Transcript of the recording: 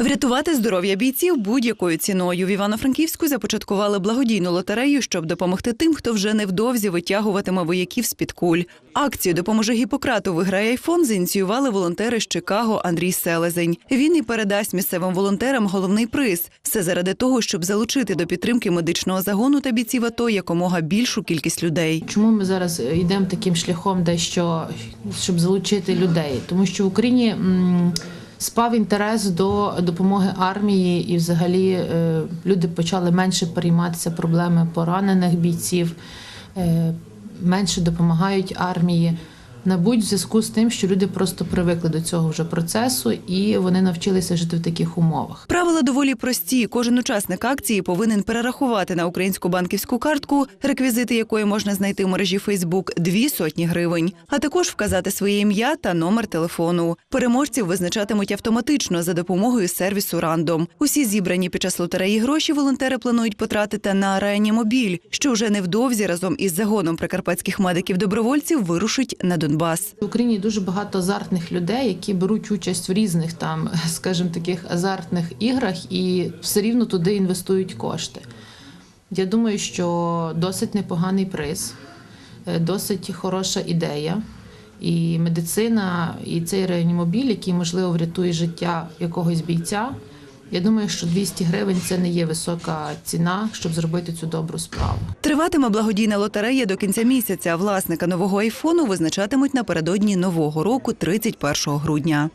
Врятувати здоров'я бійців будь-якою ціною. В Івано-Франківську започаткували благодійну лотерею, щоб допомогти тим, хто вже невдовзі витягуватиме вояків з під куль. Акцію допоможе Гіппократу виграє айфон. Зініціювали волонтери з Чикаго Андрій Селезень. Він і передасть місцевим волонтерам головний приз. Все заради того, щоб залучити до підтримки медичного загону та бійців АТО якомога більшу кількість людей. Чому ми зараз йдемо таким шляхом, дещо щоб залучити людей? Тому що в Україні спав інтерес до допомоги армії, і взагалі е, люди почали менше перейматися проблеми поранених бійців, е, менше допомагають армії. Мабуть, в зв'язку з тим, що люди просто привикли до цього вже процесу і вони навчилися жити в таких умовах. Правила доволі прості. Кожен учасник акції повинен перерахувати на українську банківську картку, реквізити якої можна знайти в мережі Фейсбук, дві сотні гривень, а також вказати своє ім'я та номер телефону. Переможців визначатимуть автоматично за допомогою сервісу Рандом. Усі зібрані під час лотереї гроші волонтери планують потратити на реанімобіль, що вже невдовзі разом із загоном прикарпатських медиків-добровольців вирушить на Донбас. В Україні дуже багато азартних людей, які беруть участь в різних там, скажімо, таких азартних іграх і все рівно туди інвестують кошти. Я думаю, що досить непоганий приз, е, досить хороша ідея. І медицина, і цей реанімобіль, який можливо врятує життя якогось бійця. Я думаю, що 200 гривень це не є висока ціна, щоб зробити цю добру справу. Триватиме благодійна лотерея до кінця місяця. Власника нового айфону визначатимуть напередодні нового року, 31 грудня.